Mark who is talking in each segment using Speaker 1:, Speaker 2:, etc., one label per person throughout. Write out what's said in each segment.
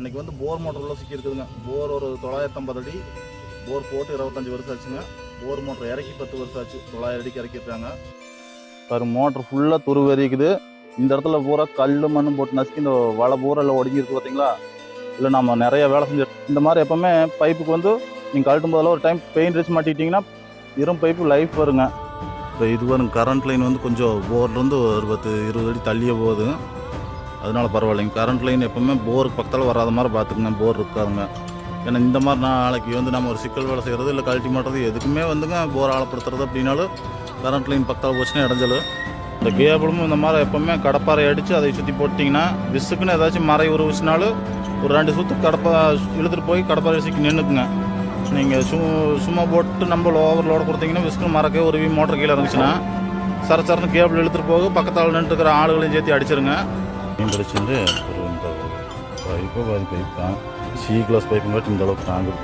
Speaker 1: இன்னைக்கு வந்து போர் மோட்டர் உள்ள சிக்கி இருக்குதுங்க போர் ஒரு தொள்ளாயிரத்தம்பது அடி போர் போட்டு இருபத்தஞ்சி வருஷம் ஆச்சுங்க. போர் மோட்டர் இறக்கி பத்து வருஷம் ஆச்சு. தொள்ளாயிரம் அடிக்கு இறக்கிருக்காங்க பாரு மோட்டர் ஃபுல்லாக துருவெறிக்குது. இந்த இடத்துல பூரா கல் மண்ணு போட்டு நசுக்கி இந்த வலை பூரா எல்லாம் பார்த்தீங்களா இல்லை நம்ம நிறைய வேலை செஞ்சு இந்த மாதிரி எப்போவுமே பைப்புக்கு வந்து நீங்கள் கழட்டும் போதில் ஒரு டைம் பெயிண்ட் அடிச்சு மாட்டிக்கிட்டிங்கன்னா இரும் பைப்பு லைஃப் வருங்க. இப்போ இது வரும் கரண்ட் லைன் வந்து கொஞ்சம் போர்லேருந்து ஒரு பத்து இருபது அடி தள்ளியே போகுது அதனால பரவாயில்லைங்க. கரண்ட் லைன் எப்பவுமே போருக்கு பக்கத்தில் வராத மாதிரி பார்த்துக்குங்க. போர் இருக்காதுங்க. ஏன்னா இந்த மாதிரி நாளைக்கு வந்து நம்ம ஒரு சிக்கல் வேலை செய்கிறது இல்லை கழட்டி மாட்டுறது எதுக்குமே வந்துங்க போர் ஆழப்படுத்துறது அப்படின்னாலும் கரண்ட் லைன் பக்கத்தில் போச்சுன்னா இடைஞ்சல். இந்த கேபிளும் இந்த மாதிரி எப்பவுமே கடப்பாறை அடித்து அதை சுற்றி போட்டிங்கன்னா விசுக்குன்னு ஏதாச்சும் மறை உருவிச்சினாலும் ஒரு ரெண்டு சுற்று கடப்பா இழுத்துட்டு போய் கடப்பாறை சிக்கி நின்றுக்குங்க நீங்கள் சு சும்மா போட்டு நம்ம ஓவர் லோடு கொடுத்தீங்கன்னா விசுக்குன்னு மறக்க உருவி மோட்டர் கீழே இருந்துச்சுன்னா சர சரன்னு கேபிள் இழுத்துட்டு போக பக்கத்தால் நின்று இருக்கிற ஆளுகளையும் சேர்த்து அடிச்சிருங்க. மீன் பிடிச்சிருந்து ஒரு இந்த பைப்பு பாதி பைப் தான். சி கிளாஸ் பைப்புங்காட்டி இந்த அளவுக்கு தாங்குது.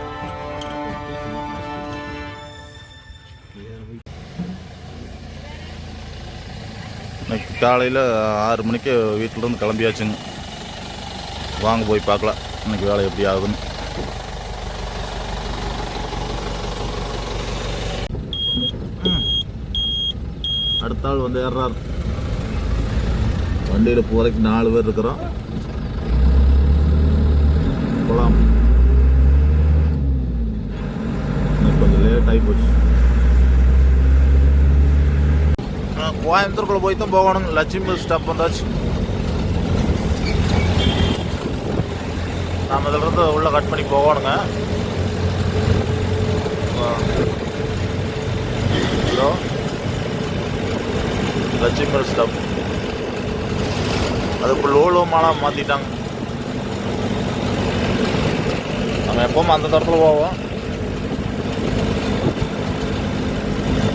Speaker 1: இன்னைக்கு காலையில் ஆறு மணிக்கு வீட்டிலேருந்து கிளம்பியாச்சுங்க. வாங்க போய் பார்க்கலாம் இன்னைக்கு வேலை எப்படி ஆகுதுன்னு. அடுத்த ஆள் வந்து ஏறார் வண்டியில் போகிறதுக்கு நாலு பேர் இருக்கிறோம். போகலாம் கொஞ்சம் லேட் ஆகி போச்சு. கோயம்புத்தூருக்குள்ளே போய் தான் போகணும். லட்சுமி ஸ்டாப் வந்தாச்சு. நாம் இதிலிருந்து உள்ளே கட் பண்ணி போகணுங்க. ஹலோ? லட்சுமி ஸ்டாப் அதுக்கு லோலோ மாலா மாற்றிட்டாங்க நம்ம எப்பவும் அந்த தரத்தில் போவோம்.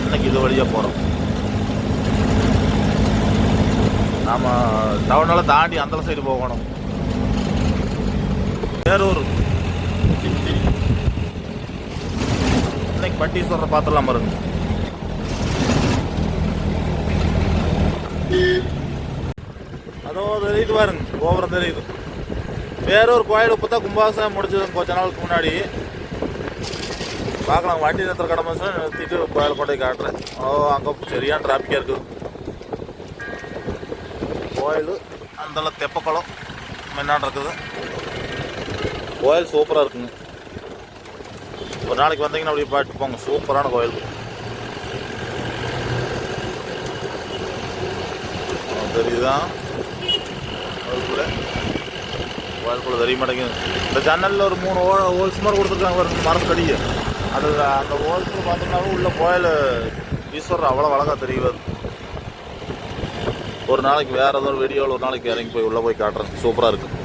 Speaker 1: இன்னைக்கு இது வழியாக போகிறோம் நாம் டவுனால் தாண்டி அந்த சைடு போகணும். வேறூர். இன்னைக்கு பட்டீஸ்வரரை பார்த்துடலாம் பாருங்க அதோ தெரியுது பாருங்க கோபுரம் தெரியுது. வேறொரு கோயில் இப்போ தான் கும்பாபிஷேகம் முடிச்சது கொஞ்ச நாளுக்கு முன்னாடி. பார்க்கலாம் வண்டி நிறுத்துற கடமை நிறுத்திட்டு கோயில் கொண்டு காட்டுறேன். ஓ அங்கே சரியான டிராஃபிக்காக இருக்குது. கோயில் அந்தளவு தெப்பக்குளம் முன்னாடி இருக்குது. கோயில் சூப்பராக இருக்குங்க. ஒரு நாளைக்கு வந்தீங்கன்னா அப்படியே பாட்டு போங்க சூப்பரான கோயில். தெரியுதான் தெரியுதா கூட. கோயிலுக்குள்ள தெரிய மாட்டேங்குது இந்த ஜன்னலில் ஒரு மூணு ஹோ ஹோல்ஸ் மாதிரி கொடுத்துருக்காங்க பாருங்க மரத்தடியை அது அந்த ஹோல்ஸில் பார்த்தோம்னாவே உள்ள கோயில் ஈஸ்வரர் அவ்வளோ அழகாக தெரியுது. ஒரு நாளைக்கு வேறு ஏதோ ஒரு வீடியோவில் ஒரு நாளைக்கு இறங்கி போய் உள்ளே போய் காட்டுறேன் சூப்பராக இருக்குது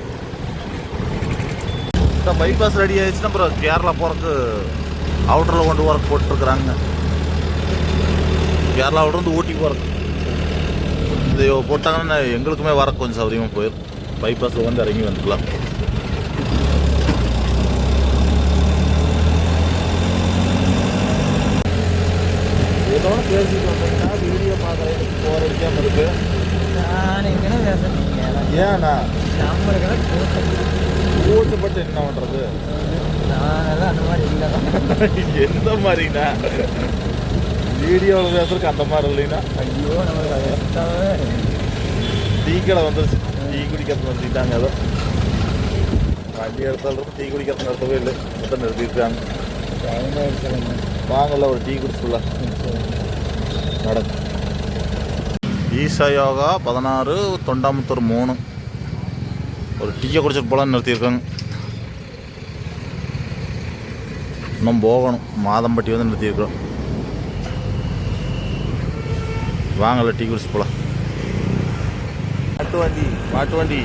Speaker 1: இந்த பைபாஸ் ரெடி ஆயிடுச்சுன்னா அப்புறம் கேரளா போகிறதுக்கு அவுட்டரில் கொண்டு ஒர்க் போட்டுருக்குறாங்க. கேரளா அவுட்ருந்து ஊட்டி போகிறதுக்கு இது போட்டாங்கன்னா எங்களுக்குமே வர கொஞ்சம் சௌகரியமாக போயிடும் பைபாஸில் வந்து இறங்கி வந்துக்கலாம். ஏதோ பேசிட்டு வந்தீங்கன்னா வீடியோ பார்க்குறதுக்கு போகிற விஷயம் இருக்குது
Speaker 2: நான் எங்கன்னு பேசுறீங்க
Speaker 1: ஏண்ணா கூட்டுப்பட்டு என்ன பண்ணுறது
Speaker 2: நானெல்லாம் அந்த மாதிரி இல்லை.
Speaker 1: எந்த மாதிரிண்ணா வீடியோவில் பேசுறதுக்கு அந்த மாதிரி இல்லைன்னா?
Speaker 2: ஐயோ நம்மளுக்கு
Speaker 1: டீ கடை வந்துருச்சு. டீ குடிக்கிறது நிறுத்திட்டாங்க அதோ வண்டி எடுத்தாலும் டீ குடிக்கிறது நிறுத்தவே இல்லை. மொத்தம் நிறுத்திட்டாங்க வாங்கல ஒரு டீ குடிச்சுல நடக்கும் ஈசா யோகா பதினாறு தொண்டாமுத்தூர் மூணு. ஒரு டீயை குடிச்சிட்டு போலான்னு நிறுத்தியிருக்காங்க. இன்னும் போகணும். மாதம்பட்டி வந்து நிறுத்தியிருக்கிறோம். வாங்கல டீ குடிச்சு போகலாம் மாட்டு வண்டி மாட்டு வண்டி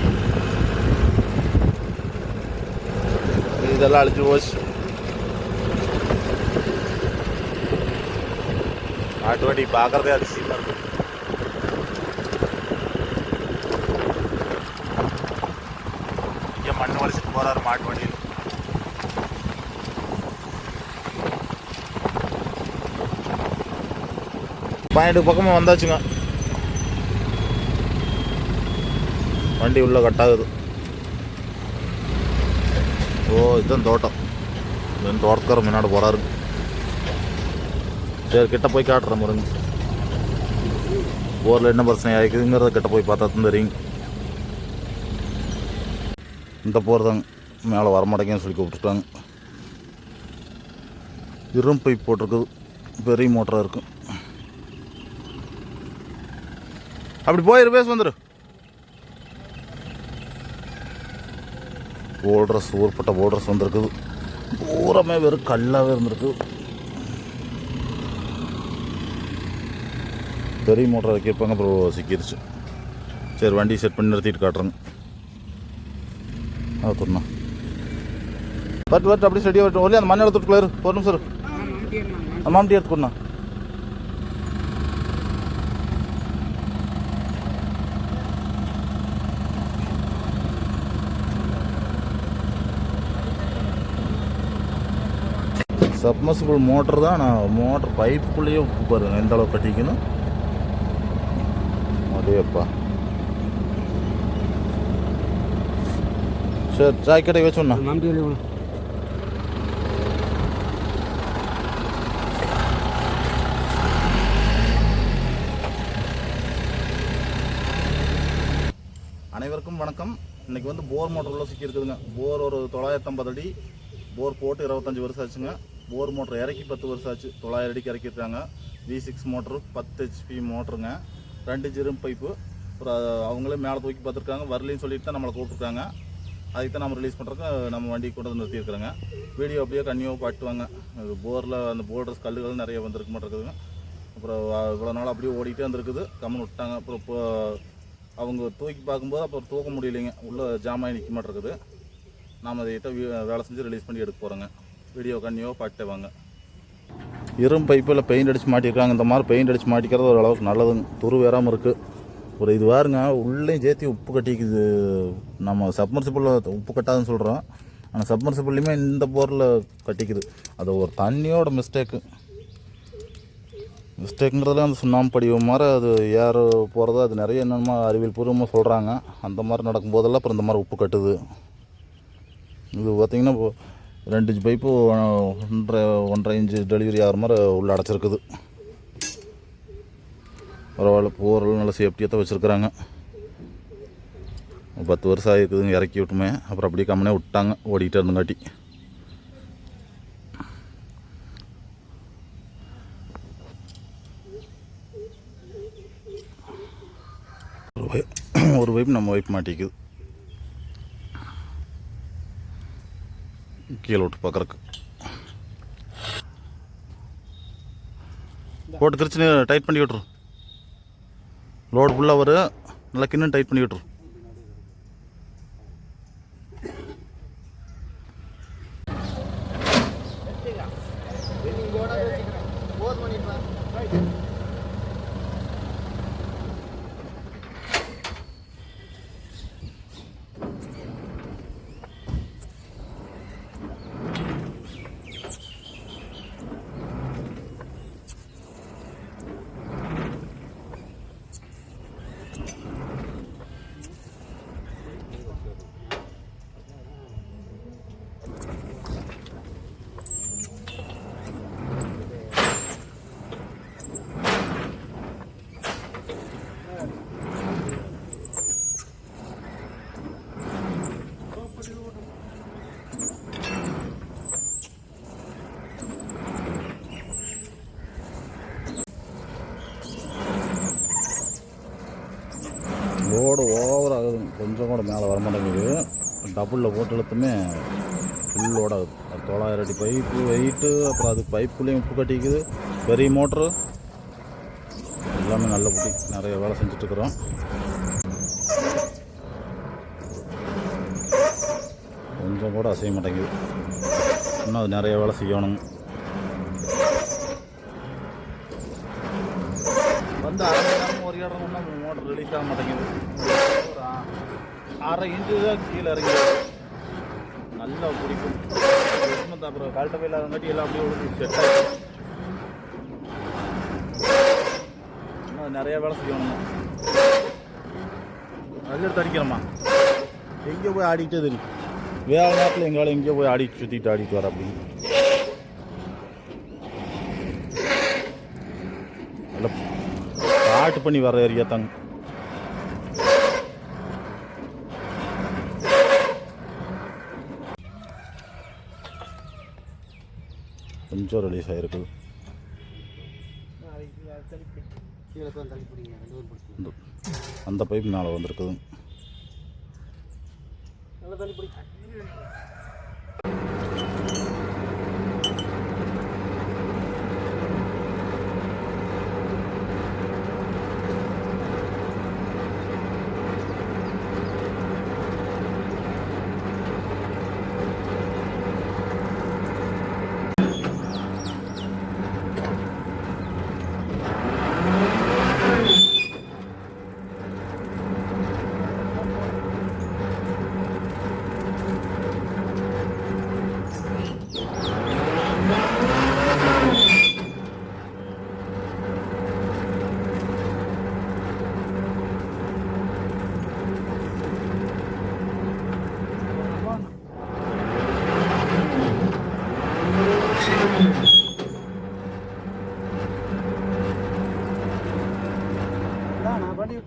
Speaker 1: இதெல்லாம் அழிச்சு போச்சு மாட்டு வண்டி பார்க்கறதே அதிசயமா இருக்கு இங்க மண் வலிச்சுட்டு போறாரு மாட்டு வண்டியில் பாயிண்ட் பக்கமாக வந்தாச்சுங்க வண்டி உள்ளே கட்டாகுது. ஓ இதுதான் தோட்டம். இதுதான் தோட்டத்துக்கார முன்னாடி போகிறாரு சரி கிட்ட போய் காட்டுறேன் முருங்க போரில் என்ன பிரச்சனை ஆகிக்குதுங்கிறத கிட்ட போய் பார்த்தா தான் தெரியும். இந்த போர் தாங்க மேலே வரமாட்டேங்கன்னு சொல்லி கூப்பிட்டுட்டாங்க. இரும் பைப் போட்டிருக்குது. பெரிய மோட்டராக இருக்கும் அப்படி போயிரு பேச வந்துடு போல்ட்ரஸ் ஊர்பட்ட போல்ட்ரஸ் வந்திருக்குது. பூரமே வெறும் கல்லாகவே இருந்திருக்கு. பெரிய மோட்டர் வைக்கிருப்பாங்க அப்புறம் சிக்கிருச்சு. சரி வண்டி செட் பண்ணி நிறுத்திட்டு காட்டுறேங்க ஆ கொடுண்ணா பட் பட் அப்படி வரட்டும். ஒரே அந்த மண்ணை எடுத்துட்டு ஒரு நிமிஷம் மாமட்டி எடுத்து சப்மர்சிபிள் மோட்டர் தான் நான் மோட்டர் பைப்புக்குள்ளேயே உப்பு பாருங்க. எந்த அளவுக்கு கட்டிக்கணும்? அடேப்பா சரி கடை வச்சோண்ணா அனைவருக்கும் வணக்கம். இன்னைக்கு வந்து போர் மோட்டர் உள்ள சிக்கி இருக்குதுங்க போர் ஒரு தொள்ளாயிரத்தி ஐம்பது அடி போர் போட்டு இருபத்தஞ்சி வருஷம் ஆச்சுங்க. போர் மோட்டர் இறக்கி பத்து வருஷம் ஆச்சு. தொள்ளாயிரம் அடிக்கு இறக்கியிருக்காங்க. வி சிக்ஸ் மோட்ரு பத்து ஹெச்பி மோட்ருங்க ரெண்டு ஜெரும் பைப்பு. அப்புறம் அவங்களே மேலே தூக்கி பார்த்துருக்காங்க. வரலின்னு சொல்லிட்டு தான் நம்மளை கூப்பிட்ருக்காங்க அதுக்கு தான் நம்ம ரிலீஸ் பண்ணுறதுக்கு நம்ம வண்டி கொண்டு வந்து நிறுத்தியிருக்கிறோங்க. வீடியோ அப்படியே கன்னியூவாக பாட்டுவாங்க போரில் அந்த போர்டர்ஸ் கல்லுகள் நிறைய வந்திருக்க மாட்டேங்குதுங்க. அப்புறம் இவ்வளோ நாள் அப்படியே ஓடிட்டே வந்திருக்குது. கம்மன் விட்டாங்க. அப்புறம் இப்போ அவங்க தூக்கி பார்க்கும்போது அப்புறம் தூக்க முடியலைங்க. உள்ளே ஜாமாய் நிற்க மாட்டேருக்குது நாம் அதை வேலை செஞ்சு ரிலீஸ் பண்ணி எடுக்க போகிறோங்க வீடியோ கண்ணியோ பார்த்துவாங்க வாங்க இரும் பைப்பில் பெயிண்ட் அடித்து மாட்டியிருக்காங்க இந்த மாதிரி பெயிண்ட் அடித்து மாட்டிக்கிறது ஓரளவுக்கு நல்லதுங்க. துரு வேறாமல் இருக்குது ஒரு இது பாருங்க உள்ளேயும் சேர்த்து உப்பு கட்டிக்குது. நம்ம சப்மர்சிபிளில் உப்பு கட்டாதுன்னு சொல்கிறோம் ஆனால் சப்மர்சிபிள்லையுமே இந்த போரில் கட்டிக்குது. அது ஒரு தண்ணியோட மிஸ்டேக்கு மிஸ்டேக்குங்கிறதுல அந்த சுண்ணாம்பு படிவு மாதிரி அது ஏற போகிறதோ அது நிறைய என்னென்னமோ அறிவியல் பூர்வமாக சொல்கிறாங்க அந்த மாதிரி நடக்கும்போதெல்லாம் அப்புறம் இந்த மாதிரி உப்பு கட்டுது. இது பார்த்திங்கன்னா இப்போ ரெண்டு இன்ச் பைப்பு ஒன்றரை ஒன்றரை இன்ச்சு டெலிவரி ஆகிற மாதிரி உள்ளே அடைச்சிருக்குது. பரவாயில்ல போரெல்லாம் நல்லா சேஃப்டியாக தான் வச்சுருக்குறாங்க. பத்து வருஷம் ஆகிருக்குதுங்க இறக்கி விட்டுமே. அப்புறம் அப்படியே கம்மனே விட்டாங்க ஓடிக்கிட்டே இருந்தங்காட்டி. ஒரு வைப் ஒரு வைப் நம்ம வைப் மாட்டிக்குது. கீழே விட்டு பார்க்குறக்கு போட்டு கிரிச்சு டைட் பண்ணி விட்ரு லோடு ஃபுல்லாக வரும் நல்லா கிண்ணு டைட் பண்ணி விட்ரு லோடு ஓவர் ஆகுது கொஞ்சம் கூட மேலே வர மாட்டேங்குது டபுளில் போட்டு இழுத்துமே ஃபுல் லோட் ஆகுது அது தொள்ளாயிரம் அடி பைப்பு வெயிட்டு அப்புறம் அது பைப்புலேயும் உப்பு கட்டிக்குது. பெரிய மோட்ரு எல்லாமே நல்ல புட்டி நிறைய வேலை செஞ்சிட்ருக்குறோம் கொஞ்சம் கூட அசைய மாட்டேங்குது. இன்னும் அது நிறைய வேலை செய்யணும். வந்து அரை மணி நேரம் ஒரு இடம் ஒன்றும் மோட்டர் ரிலீஸ் ஆக மாட்டேங்குது. அரை இன்ச்சு தான் கீழே இறங்கி நல்லா பிடிக்கும் சும்மா அப்புறம் கழட்ட இல்லாதங்காட்டி எல்லாம் அப்படியே ஒழுங்கு செட் ஆகிடும் இன்னும் நிறைய வேலை செய்யணும் நல்லா எடுத்து அடிக்கிறோமா எங்கே போய் ஆடிக்கிட்டே தெரியும் வேறு நேரத்தில் எங்களால் எங்கேயோ போய் ஆடி சுற்றிட்டு ஆடிட்டு வர அப்படின்னு நல்ல காட்டு பண்ணி வர ஏரியா தாங்க. கொஞ்சம் ரிலீஸ் ஆகிருக்குது இந்த- அந்த பைப் மேலே வந்திருக்குது.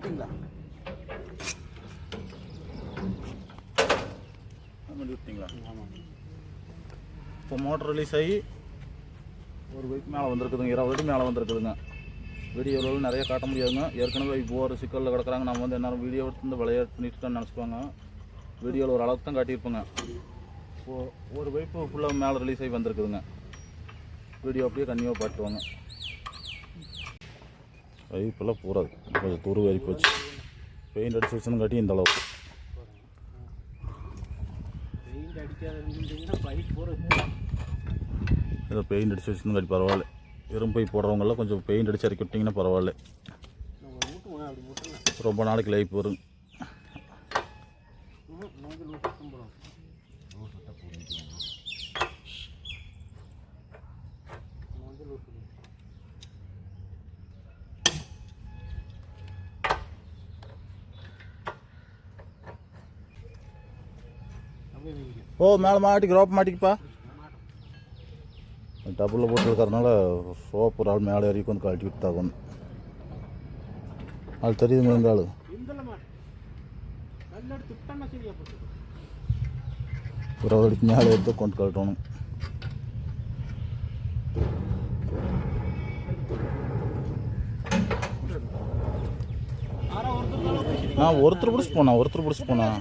Speaker 2: விட்டீங்களா?
Speaker 1: விட்டீங்களா இப்போ மோட்டர் ரிலீஸ் ஆகி ஒரு பைக் மேலே வந்திருக்குதுங்க இருபது அடி மேலே வந்திருக்குதுங்க. வீடியோவில் நிறைய காட்ட முடியாதுங்க. ஏற்கனவே இப்போ ஒரு சிக்கலில் கிடக்குறாங்க. நம்ம வந்து என்ன வீடியோ எடுத்து விளையாட்டு பண்ணிட்டு தான் நினச்சிப்பாங்க வீடியோவில் ஒரு அளவுக்கு தான் காட்டியிருப்போங்க. இப்போ ஒரு பைப்பு ஃபுல்லாக மேலே ரிலீஸ் ஆகி வந்திருக்குதுங்க. வீடியோ அப்படியே கன்னியாக பாட்டுவாங்க பைப்பெல்லாம் பூராது கொஞ்சம் துரு ஏறி போச்சு. பெயிண்ட் அடிச்சு வச்சுன்னு காட்டி இந்த அளவுக்கு. ஏதோ பெயிண்ட் அடிச்சு வச்சுருந்து காட்டி பரவாயில்ல. இரும்பு பை போடுறவங்கெல்லாம் கொஞ்சம் பெயிண்ட் அடிச்சு இறக்கி விட்டிங்கன்னா பரவாயில்ல. ரொம்ப நாளைக்கு லைஃப் வரும்
Speaker 2: நோக்கி லூசும் போகிறோம் வந்து லூசு அப்படியே வைங்க
Speaker 1: ஓ மேலே மாட்டிக்கு ரோப் மாட்டிக்குப்பா டபுளில் போட்டுருக்கறனால சோப்பு ஒரு ஆள் மேலே இறக்கி வந்து கழட்டி விட்டாகும் அது தெரியுதுங்க இந்த ஆள். இருபது அடிக்கு மேலே எடுத்து கொண்டு கழட்டணும்.
Speaker 2: ஒருத்தர்
Speaker 1: நான் ஒருத்தர் பிடிச்சி போனேன் ஒருத்தர் பிடிச்சி போனேன்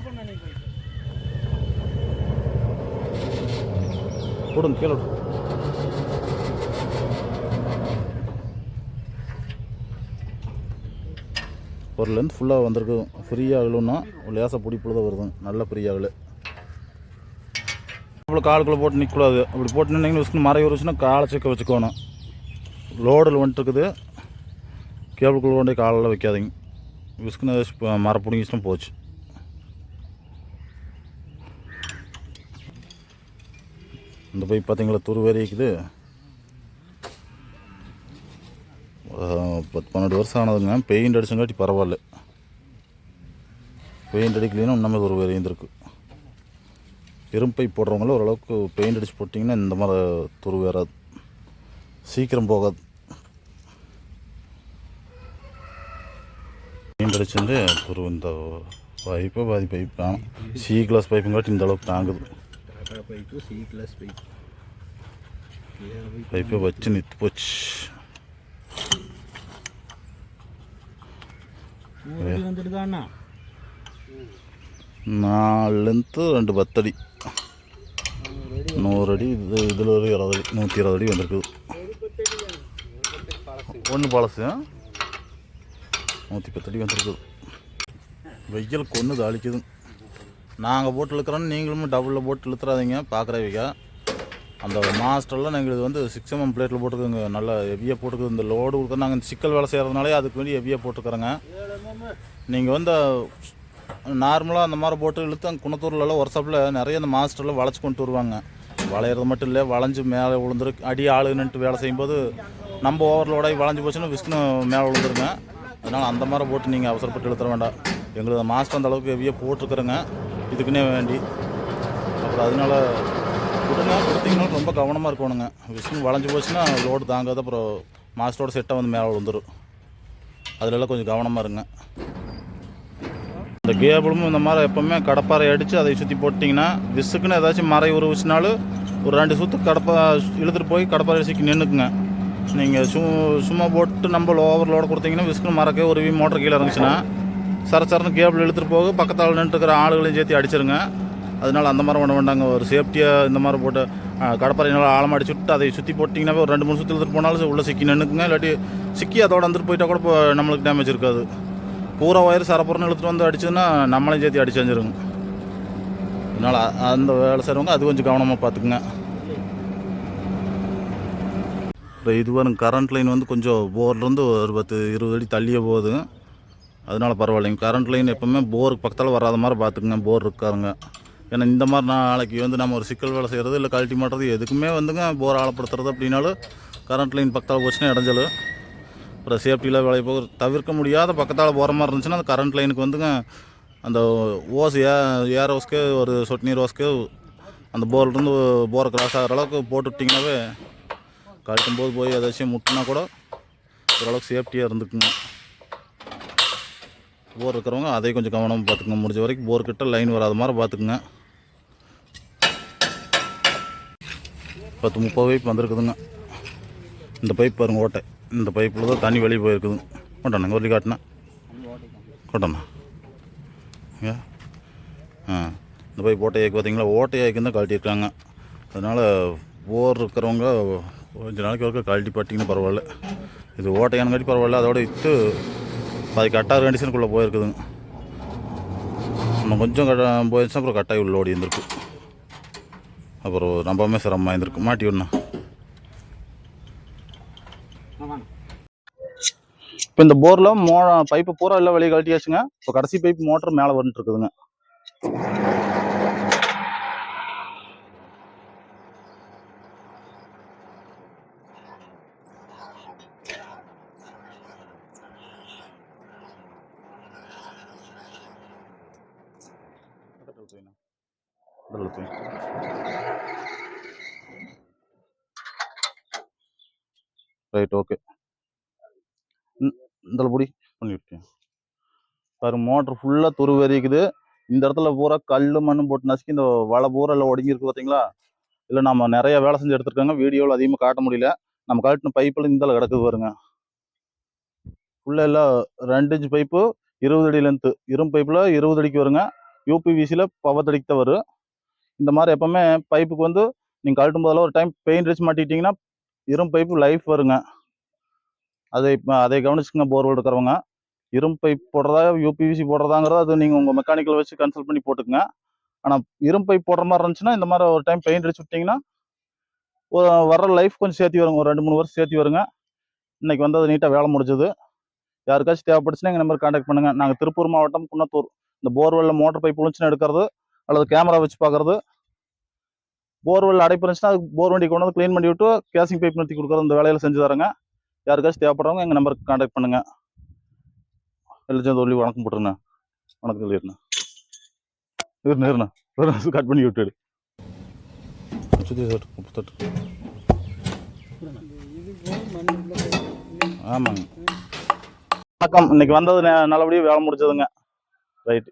Speaker 1: விடுங்க கீழே விடு. ஒரு லென்த் ஃபுல்லாக வந்திருக்கு. ஃப்ரீ லேசாக பிடிப்புல தான் வருது நல்ல ஃப்ரீயாகல அவ்வளோ காலுக்குள்ளே போட்டு நிற்கக்கூடாது அப்படி போட்டு நின்று விசுக்கு மறைய வருச்சுன்னா காலை சிக்க வச்சுக்கோணும். லோடில் வந்துட்டு இருக்குது. கேபிளுக்குள்ளே கொண்டு போய் காலெல்லாம் வைக்காதீங்க. விசுக்குன்னு மரம் பிடிங்கிச்சுன்னா போச்சு. இந்த பைப் பார்த்தீங்களா துருவேறி இருக்குது. பத்து பன்னெண்டு வருஷம் ஆனதுங்க. பெயிண்ட் அடிச்சங்காட்டி பரவாயில்ல. பெயிண்ட் அடிக்கலைன்னா இன்னமே ஒரு வேறு இருந்திருக்கு. இரும்பு பைப் போடுறவங்கள ஓரளவுக்கு பெயிண்ட் அடிச்சு போட்டிங்கன்னா இந்த மாதிரி துரு வேறாது சீக்கிரம் போகாது. பெயிண்ட் அடிச்சுட்டு துரு இந்த பைப்பை பாதி பைப் காணும் சி கிளாஸ் பைப்புங்காட்டி இந்த அளவுக்கு தாங்குது.
Speaker 2: கிளாஸ் பைப்
Speaker 1: பைப்பை வச்சு நிற்று போச்சு
Speaker 2: வந்துட்டு தானா
Speaker 1: நாலு லென்த்து ரெண்டு பத்தடி நூறு அடி இது இதில் ஒரு இருபது அடி நூற்றி இருபது அடி வந்திருக்குது ஒன்று பழசு நூற்றி பத்தடி வந்திருக்குது வெயில் கொன்று தாளிக்குது நாங்கள் போட்டு இழுக்கிறோன்னு நீங்களும் டபுளில் போட்டு இழுத்துறாதீங்க பார்க்குறவங்க அந்த மாஸ்டர்லாம் எங்களுக்கு வந்து சிக்ஸ் எம்எம் பிளேட்டில் போட்டுக்கோங்க நல்லா ஹெவியாக போட்டுக்குது. இந்த லோடு கொடுக்க நாங்கள் இந்த சிக்கல் வேலை செய்கிறதுனாலே அதுக்கு வேண்டி ஹெவியாக போட்டுக்கிறோங்க. நீங்கள் வந்து நார்மலாக அந்த மாதிரி போட்டு இழுத்து குணத்தூர்லலாம் ஒரு ஷாப்பில் நிறைய அந்த மாஸ்டர்லாம் வளைச்சி கொண்டு வருவாங்க. வளையிறது மட்டும் இல்லை வளைஞ்சு மேலே விழுந்துரு அடி ஆளுன்னுட்டு வேலை செய்யும்போது நம்ம ஓவர்லோடாகி வளைஞ்சு போச்சுன்னா விஷ்ணு மேலே விழுந்துருங்க. அதனால் அந்த மாதிரி போட்டு நீங்கள் அவசரப்பட்டு இழுத்துற வேண்டாம். எங்களுக்கு மாஸ்டர் அந்த அளவுக்கு ஹெவியாக போட்டிருக்குறேங்க இதுக்குன்னே வேண்டி. அப்புறம் அதனால உடனே கொடுத்தீங்கன்னா ரொம்ப கவனமாக இருக்கணுங்க. விஷ்ணு வளைஞ்சு போச்சுன்னா லோடு தாங்காது. அப்புறம் மாஸ்டரோட செட்டை வந்து மேலே வந்துடும் அதுலலாம் கொஞ்சம் கவனமாக இருங்க. இந்த கேபிளும் இந்த மாதிரி எப்போவுமே கடப்பாறை அடித்து அதை சுற்றி போட்டிங்கன்னா விசுக்குன்னு ஏதாச்சும் மறை உருவிச்சினாலும் ஒரு ரெண்டு சுற்று கடப்பா இழுத்துட்டு போய் கடப்பாறை சிக்கி நின்றுக்குங்க நீங்கள் சு சும்மா போட்டு நம்ம ஓவர் லோடு கொடுத்தீங்கன்னா விசுக்குன்னு மறக்க உருவி மோட்டர் கீழே இருந்துச்சுன்னா சர சரன்னு கேபிள் இழுத்துட்டு போக பக்கத்தால் நின்றுக்கிற ஆளுகளையும் சேர்த்து அடிச்சிருங்க. அதனால் அந்த மாதிரி பண்ண வேண்டாங்க. ஒரு சேஃப்டியாக இந்த மாதிரி போட்டு கடப்பறையினால் கடப்பாறை நல்லா ஆழமாக அடிச்சு விட்டு அதை சுற்றி போட்டிங்கன்னாவே ஒரு ரெண்டு மூணு சுற்றி இழுத்துட்டு போனாலும் உள்ளே சிக்கி நின்றுக்குங்க இல்லாட்டி சிக்கி அதோட வந்துட்டு போயிட்டா கூட இப்போ நம்மளுக்கு டேமேஜ் இருக்காது. பூரா ஒயர் சரப்புறன்னு இழுத்துட்டு வந்து அடிச்சதுன்னா நம்மளையும் சேர்த்து அடிச்சு வந்துருங்க அதனால் அந்த வேலை செய்கிறவங்க அது கொஞ்சம் கவனமாக பார்த்துக்குங்க இப்போ இது வரும் கரண்ட் லைன் வந்து கொஞ்சம் போர்லேருந்து ஒரு பத்து இருபது அடி தள்ளியே போகுதுங்க அதனால பரவாயில்லைங்க கரண்ட் லைன் எப்போவுமே போருக்கு பக்கத்தில் வராத மாதிரி பார்த்துக்குங்க. போர் இருக்காருங்க ஏன்னா இந்த மாதிரி நாளைக்கு வந்து நம்ம ஒரு சிக்கல் வேலை செய்கிறது இல்லை கழட்டி மாட்டுறது எதுக்குமே வந்துங்க போர் ஆழப்படுத்துறது அப்படின்னாலும் கரண்ட் லைன் பக்கத்தில் போச்சுன்னா இடைஞ்சல். அப்புறம் சேஃப்டியில் வேலை போக தவிர்க்க முடியாத பக்கத்தால் போகிற மாதிரி இருந்துச்சுன்னா அந்த கரண்ட் லைனுக்கு வந்துங்க அந்த ஓஸ் ஏ ஏர் ஓஸ்க்கு ஒரு சொட்டு நீர் ஓஸ்க்கு அந்த போர்லேருந்து போரை கிராஸ் ஆகிற அளவுக்கு போட்டு விட்டிங்கனாவே கழட்டும் போது போய் ஏதாச்சும் முட்டினா கூட ஓரளவுக்கு சேஃப்டியாக இருந்துக்குங்க. போர் இருக்கிறவங்க அதை கொஞ்சம் கவனமாக பார்த்துக்குங்க முடிஞ்ச வரைக்கும் போர்கிட்ட லைன் வராத மாதிரி பார்த்துக்குங்க. பத்து முப்பது பைப் வந்திருக்குதுங்க. இந்த பைப் பாருங்க ஓட்டை. இந்த பைப்பில் தான் தண்ணி வெளியே போயிருக்குது. கொண்டாண்ணங்க ஒரு காட்டினா கொண்டாண்ணா ஏ ஆ இந்த பைப் ஓட்டையாக்கி பார்த்தீங்களா? ஓட்டையாக்கி தான் கழட்டியிருக்காங்க அதனால் போர் இருக்கிறவங்க கொஞ்ச நாளைக்கு ஒருக்க கழட்டி பார்த்தீங்கன்னா பரவாயில்ல. இது ஓட்டையானங்காட்டி பரவாயில்ல. அதோட இட்டு பாதி கட்டாக கண்டிஷனுக்குள்ளே போயிருக்குதுங்க. இன்னும் கொஞ்சம் கட்ட போயிடுச்சுன்னா அப்புறம் கட்டாகி உள்ள ஓடி இருந்திருக்கு. அப்புறம் ரொம்பவுமே சிரமமாக இருந்திருக்கு மாட்டி விடணும் இப்போ இந்த போரில் மோ பைப்பு பூரா எல்லாம் வெளியே கழட்டியாச்சுங்க. இப்போ கடைசி பைப் மோட்டர் மேலே வந்துட்டு இருக்குதுங்க ரைட் ஓகே இந்த பொடி பண்ணிவிட்டேன் பாரு மோட்ரு ஃபுல்லாக துருவெறிக்குது. இந்த இடத்துல பூரா கல் மண் போட்டு நசுக்கி இந்த வலை பூரா எல்லாம் ஒடுங்கியிருக்கு பார்த்தீங்களா இல்லை நம்ம நிறைய வேலை செஞ்சு எடுத்துருக்காங்க. வீடியோவில் அதிகமாக காட்ட முடியல. நம்ம கழட்டின பைப்பில் இந்த கிடக்குது பாருங்க. ஃபுல்லாக எல்லாம் ரெண்டு இன்ச் பைப்பு இருபது அடி லென்த்து இரும்பு பைப்பில் இருபது அடிக்கு வருங்க. யூபிவிசியில் பவர் அடிக்கு தான் வரும். இந்த மாதிரி எப்போவுமே பைப்புக்கு வந்து நீங்கள் கழட்டும் போதெல்லாம் ஒரு டைம் பெயிண்ட் அடிச்சு மாட்டிக்கிட்டிங்கன்னா இரும்பு பைப்பு லைஃப் வருங்க. அதை இப்போ அதை கவனிச்சுக்கோங்க போர்வெல் இருக்கிறவங்க. இரும்பு பைப் போடுறதா யூபிவிசி போடுறதாங்கிறத அது நீங்கள் உங்கள் மெக்கானிக்கல் வச்சு கன்சல்ட் பண்ணி போட்டுக்கங்க. ஆனால் இரும்பு பைப் போடுற மாதிரி இருந்துச்சுன்னா இந்த மாதிரி ஒரு டைம் பெயிண்ட் அடிச்சு விட்டிங்கன்னா வர்ற லைஃப் கொஞ்சம் சேர்த்தி வருங்க. ஒரு ரெண்டு மூணு வருஷம் சேர்த்தி வருங்க. இன்னைக்கு வந்து அது நீட்டாக வேலை முடிஞ்சது. யாருக்காச்சும் தேவைப்படுச்சுன்னா எங்கள் நம்பர் கான்டாக்ட் பண்ணுங்கள் நாங்கள் திருப்பூர் மாவட்டம் குன்னத்தூர். இந்த போர்வெல்லில் மோட்டர் பைப் விழுந்துச்சுன்னு எடுக்கிறது அல்லது கேமரா வச்சு பார்க்குறது போர்வெல் அடைப்பு இருந்துச்சுன்னா அது போர் வண்டி கொண்டு வந்து க்ளீன் பண்ணி விட்டு கேசிங் பைப் நிறுத்தி கொடுக்குறது இந்த வேலையில் செஞ்சு தரேங்க. யாருக்காச்சும் தேவைப்படுறவங்க எங்கள் நம்பருக்கு கான்டாக்ட் பண்ணுங்க. எல்லாத்தையும் சொல்லி வணக்கம் போட்டுருண்ணா. வணக்கம் சொல்லிடுண்ணா இருண்ணா இருண்ணா. கட் பண்ணி விட்டுடு. சுற்றி முப்பத்தெட்டு ஆமாங்க. வணக்கம். இன்னைக்கு வந்தது ந- நல்லபடியாக வேலை முடிச்சதுங்க ரைட்டு